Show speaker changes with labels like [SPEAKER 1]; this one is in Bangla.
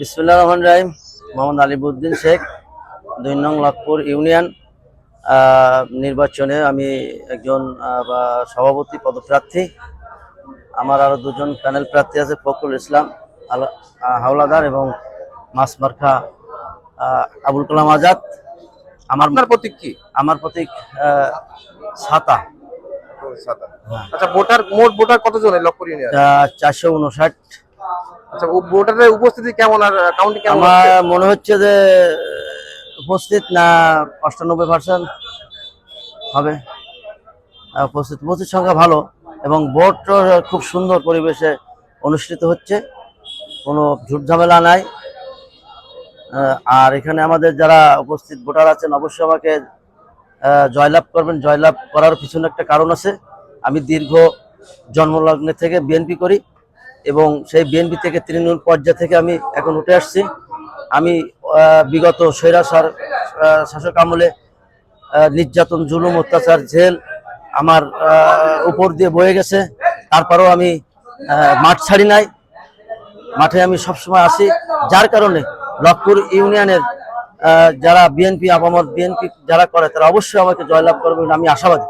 [SPEAKER 1] বিসমুল্লাহ রহমান রাহিম মোহাম্মদ আলিবুদ্দিন শেখ দুই নং লক্ষপুর ইউনিয়ন। নির্বাচনে আমি একজন সভাপতি পদপ্রার্থী। আমার আরও দুজন প্যানেল প্রার্থী আছে ফখরুল ইসলাম হাওলাদার এবং মাসমার্খা আবুল কালাম আজাদ। আমার
[SPEAKER 2] প্রতীক কি?
[SPEAKER 1] আমার প্রতীক ছাতা
[SPEAKER 2] আচ্ছা ভোটার মোট ভোটার কতজন লক্ষপুর ইউনিয়ন?
[SPEAKER 1] চারশো উনষাট।
[SPEAKER 2] আচ্ছা ভোটারের উপস্থিতি কেমন আর কাউন্টিং কেমন
[SPEAKER 1] আমার মনে হচ্ছে যে উপস্থিত না অষ্টানব্বই পার্সেন্ট হবে। উপস্থিত উপস্থিত সংখ্যা ভালো এবং ভোট খুব সুন্দর পরিবেশে অনুষ্ঠিত হচ্ছে। কোনো ঝুট ঝামেলা নাই। আর এখানে আমাদের যারা উপস্থিত ভোটার আছেন অবশ্যই আমাকে জয়লাভ করবেন। জয়লাভ করার পিছনে একটা কারণ আছে। আমি দীর্ঘ জন্মলগ্নে থেকে বিএনপি করি। এবং সেই বিএনপি থেকে তৃণমূল পর্যায় থেকে আমি এখন উঠে আসছি। আমি বিগত স্বৈরাচার শাসক আমলে নির্যাতন, জুলুম, অত্যাচার, জেল আমার উপর দিয়ে বয়ে গেছে। তারপরেও আমি মাঠ ছাড়ি নাই। মাঠে আমি সবসময় আসি যার কারণে লক্ষপুর ইউনিয়নের যারা বিএনপি আপামত বিএনপি যারা করে, তারা অবশ্যই আমাকে জয়লাভ করবে আমি আশাবাদী।